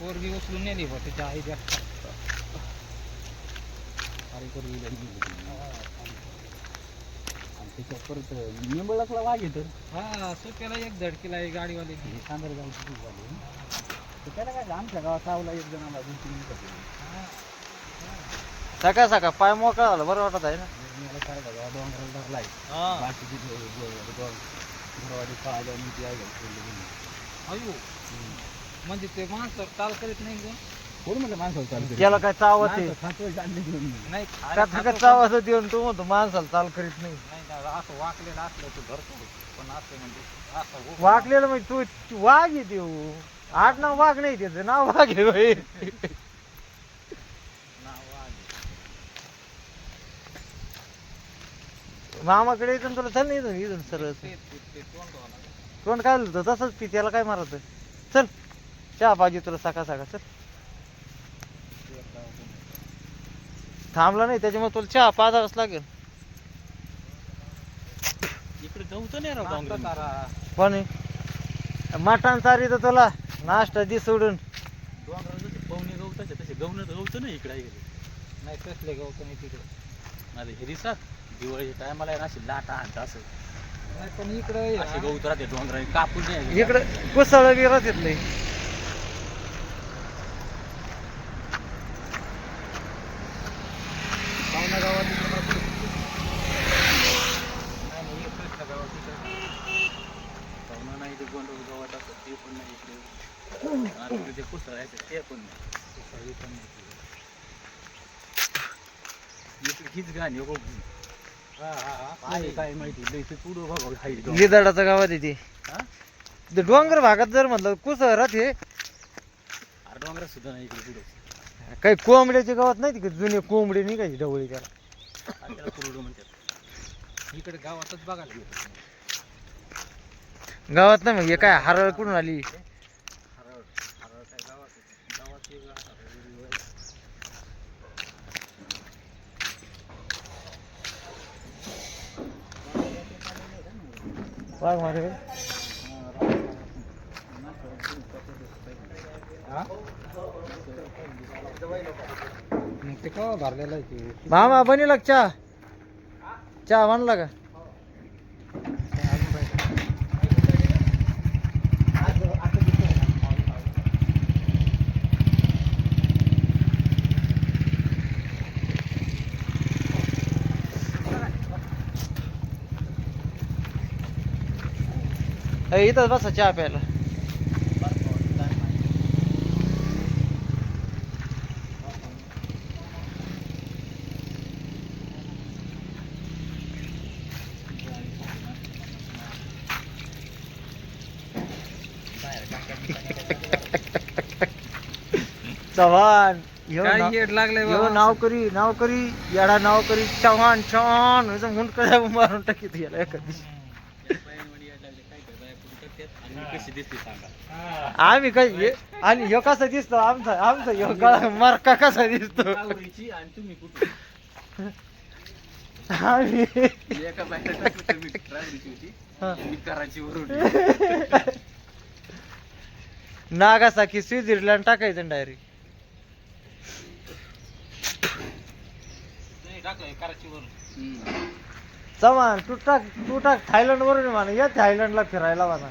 पोरगी उचलून नेली बा त्याच्या आई अरे आणि त्याच्यात परत निंबळकला वाघ येतं हा सुट्याला एक धडकीला एक गाडीवाले. सांदर गावची खूप झाली. तर त्याला काय आमच्या गावात चावला एक जणाला दोन तीन दिवसात सकाळ सकाळ. पाय मोकळा झाला बरं वाटत आहे ना? मला काय गावा डोंगराला धरलाय बाकीची घरवाडी पाहा जाऊन मी ती घालून अयो. म्हणजे ते माणसं टाल करीत नाही का? कोण म्हणलं माणसाला चालू त्याला काय चावत आहे नाही का काय चावत देऊन तू म्हणतो माणसाला चाल करीत नाही. नाही दादा, असं वाकलेलं असलं तर धरतो पण असं म्हणजे असं म्हणजे तू तू वाघ आहे देऊ. आठ नाव वाघ नाही त्याचं नाव वाघ आहे. नाव वाघ. मामाकडे येतो तुला चल नाही इथून इथून सरळ. ते- ते- ते तोंड काय होतं? तसंच पी त्याला काय मारत चल. चहा पाहिजे तुला सकाळ सकाळ चल. आपण- थांबला नाही त्याच्यामुळे तुला चहा पाजावंच लागेल. इकडे नाही राव. कोण? आहे मटण चारी तर तुला नाश्ता दे सोडून. पवने गवताचे तसे गवणं गवतं नाही इकडे आहे. नाही कसले गवत नाही तिकडे. हे दिसतात दिवाळीच्या टायमाला अशी लाटा आणता असं. नाही पण इकडे असे गवत राहते डोंगरा कापून नाही इकडं कुसळ बिरत येत नाही पावना गावात इकडं भरपूर. नाही नाही इकडे कृष्ण गावात इकडे पाहुणा नाही ते गोंधळ गावात असत ते पण नाही इकडे आणि इकडे ते कुसळायचं ते. पण कुसळी पण हीच गाणी काय माहिती पुढं गावात येते ते डोंगर भागात जर म्हटलं कुसळ राहते डोंगर सुद्धा नाही इकडे पुढे काही कोंबड्याच्या गावात नाही तिकडे जुने कोंबडे निघायचे ढवळी त्याला त्याला कुरडू म्हणतात इकडे गावातच बघायला गावात नाही मग हे काय हरळ कुठून आली हरळ हरळ काय गावात गावात वेगळं हरळ वेगळं. वाघ मारे? मग ते केव्हा भरलेलं आहे मामा बनीला का चहा. चहा म्हणला का इथंच बसा चहा प्यायला चव्हाण लागलंय? नाव करी नाव करी येडा नाव करी चव्हाण चव्हाण असं मुंडकड्या मारून टाकीत याला एका दिवशी आणि मी कशी दिसते सांगा आम्ही काय हे- आणि ह्यो कसा दिसतो? आमचा आमचा ह्यो मरका कसा दिसतो? आम्ही टाकलं हा. कराची वरून नागासाकी स्वित्झर्लंड टाकायचं डायरेक्ट नाही टाकलंय कराची वरून. चव्हाण तू टाक तू टाक थायलंडवरून म्हणा या थायलंडला फिरायला म्हणा.